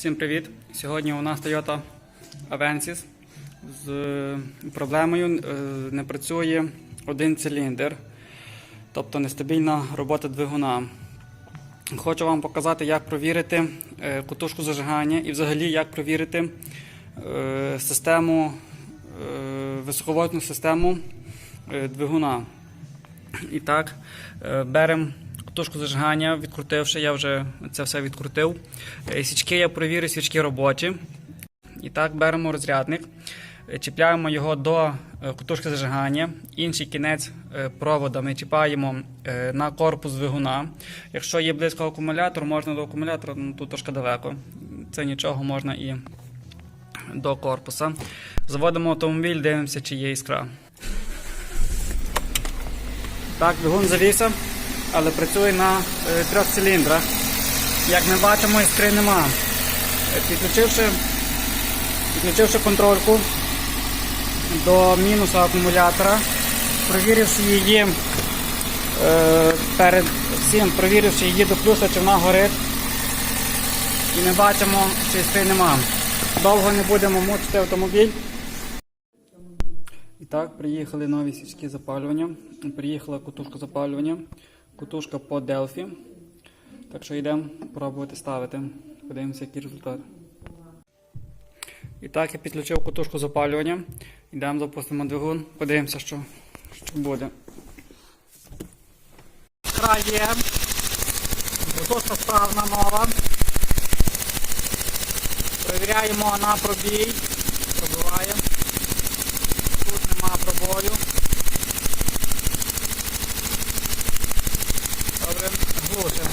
Всім привіт! Сьогодні у нас Toyota Avensis з е, проблемою е, не працює один циліндр, тобто нестабільна робота двигуна. Хочу вам показати, як провірити е, кутушку зажигання і взагалі як провірити систему, високовольтну систему двигуна. І так, беремо катушку зажигання, відкрутивши, я вже це все відкрутив. Е, Свічки я провірю, свічки робочі. І так, беремо розрядник, е, чіпляємо його до е, катушки зажигання. Інший кінець е, провода ми чіпаємо е, на корпус двигуна. Якщо є близько акумулятор, можна до акумулятора, ну тут трошки далеко. Це нічого можна і до корпуса. Заводимо автомобіль, дивимося, чи є іскра. Так, двигун завівся, але працює на е, трьох циліндрах. Як ми бачимо, іскри нема. Е, Підключивши, підключивши контрольку до мінуса акумулятора, провіривши її е, перед всім, провіривши її до плюса, чи вона горить. І ми бачимо, що іскри нема. Довго не будемо мучити автомобіль. І так, приїхали нові свічки запалювання. Приїхала кутушка запалювання, кутушка по Delphi. Так що йдемо пробувати ставити. Подивимося, який результат. І так, я підключив кутушку запалювання. Йдемо запустимо двигун, подивимося, що, що буде. Край є. Кутушка справна нова. Перевіряємо на пробій. Пробиваємо. Тут нема пробою. можливо, це